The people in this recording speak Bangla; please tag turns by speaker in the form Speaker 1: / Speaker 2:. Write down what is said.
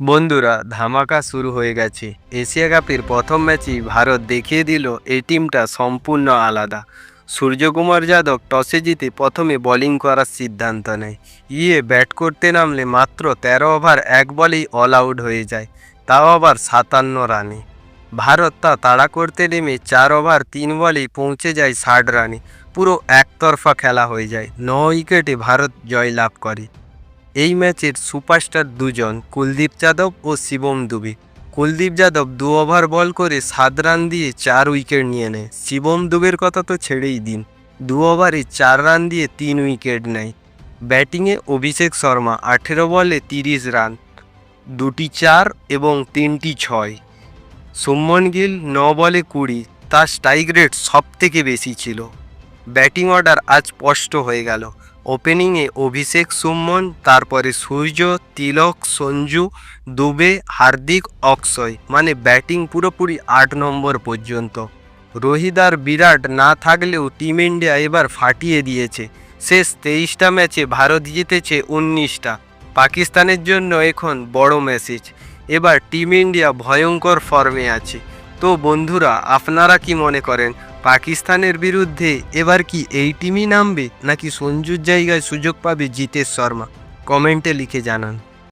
Speaker 1: বন্ধুরা, ধামাকা শুরু হয়ে গেছে। এশিয়া কাপের প্রথম ম্যাচেই ভারত দেখিয়ে দিল এই টিমটা সম্পূর্ণ আলাদা। সূর্যকুমার যাদব টসে জিতে প্রথমে বোলিং করার সিদ্ধান্ত নেয়। ইয়ে ব্যাট করতে নামলে মাত্র তেরো ওভার, এক বলেই অল আউট হয়ে যায়। তাও আবার সাতান্ন রানে। ভারত তা তাড়া করতে নেমে চার ওভার, তিন বলেই পৌঁছে যায় ষাট রানে। পুরো একতরফা খেলা হয়ে যায়। ন উইকেটে ভারত জয় লাভ করে। এই ম্যাচের সুপারস্টার দুজন কুলদীপ যাদব ও শিবম দুবে। কুলদীপ যাদব দু ওভার বল করে সাত রান দিয়ে চার উইকেট নিয়ে নেয়। শিবম দুবের কথা তো ছেড়েই দিন। দু ওভারে চার রান দিয়ে তিন উইকেট নেয়। ব্যাটিংয়ে অভিষেক শর্মা আঠেরো বলে তিরিশ রান, দুটি চার এবং তিনটি ছয়। সুমন গিল ন বলে কুড়ি, তার স্ট্রাইক রেট সব থেকে বেশি ছিল। ব্যাটিং অর্ডার আজ স্পষ্ট হয়ে গেল। ওপেনিংয়ে অভিষেক সুমন, তারপরে সূর্য, তিলক, সঞ্জু, দুবে, হার্দিক, অক্ষয়। মানে ব্যাটিং পুরোপুরি আট নম্বর পর্যন্ত। রোহিত আর বিরাট না থাকলেও টিম ইন্ডিয়া এবার ফাটিয়ে দিয়েছে। শেষ তেইশটা ম্যাচে ভারত জিতেছে উনিশটা। পাকিস্তানের জন্য এখন বড় মেসেজ। এবার টিম ইন্ডিয়া ভয়ঙ্কর ফর্মে আছে। তো বন্ধুরা, আপনারা কি মনে করেন পাকিস্তানের বিরুদ্ধে এবার কি এই টিমই নামবে নাকি সঞ্জুর জায়গায় সুযোগ পাবে জিতেশ শর্মা? কমেন্টে লিখে জানান।